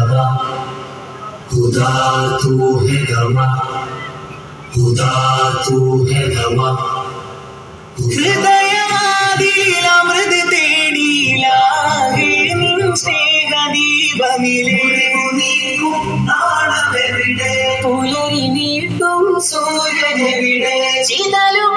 gama Buddha tu hai gama Buddha tu hai gama ഹൃദയവാതിയിൽ അമൃത് തേടിയിലാകെ നിൻ സ്നേഹദീപമിലേ പുലരി നീട്ടും സൂര്യനെവിടെ? ചിതലു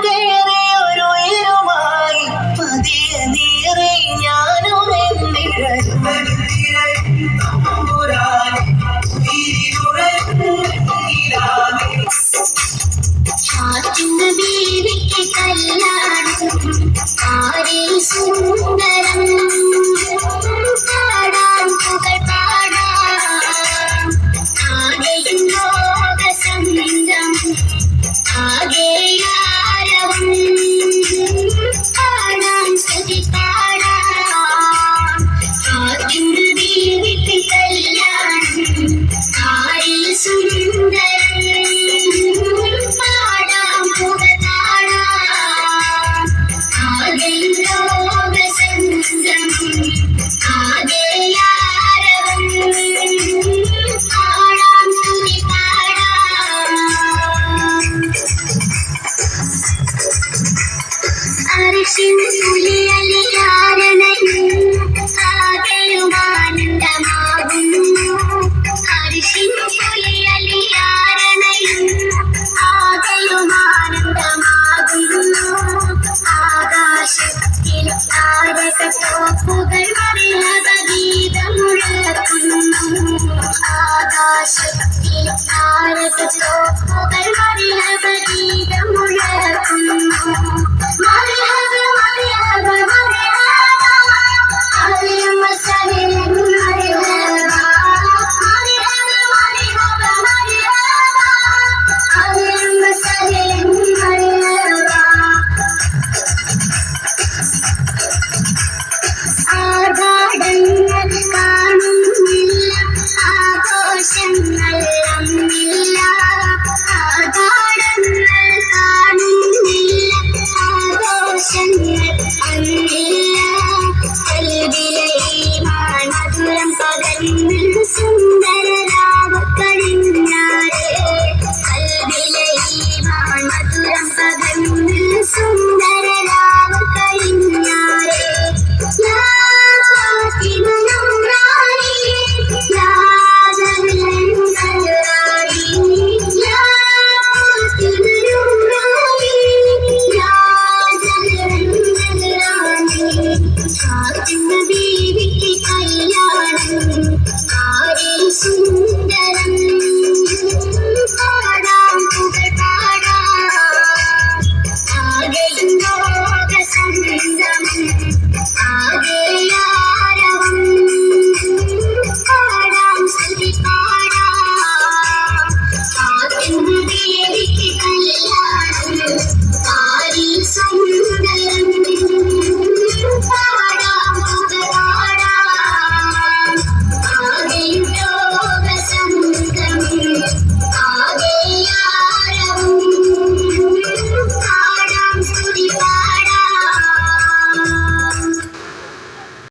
ആകാശത്തോപ്പുകൾ മറിയാത ഗീതം ആകാശത്തിൽ ആരകത്തോപ്പുകൾ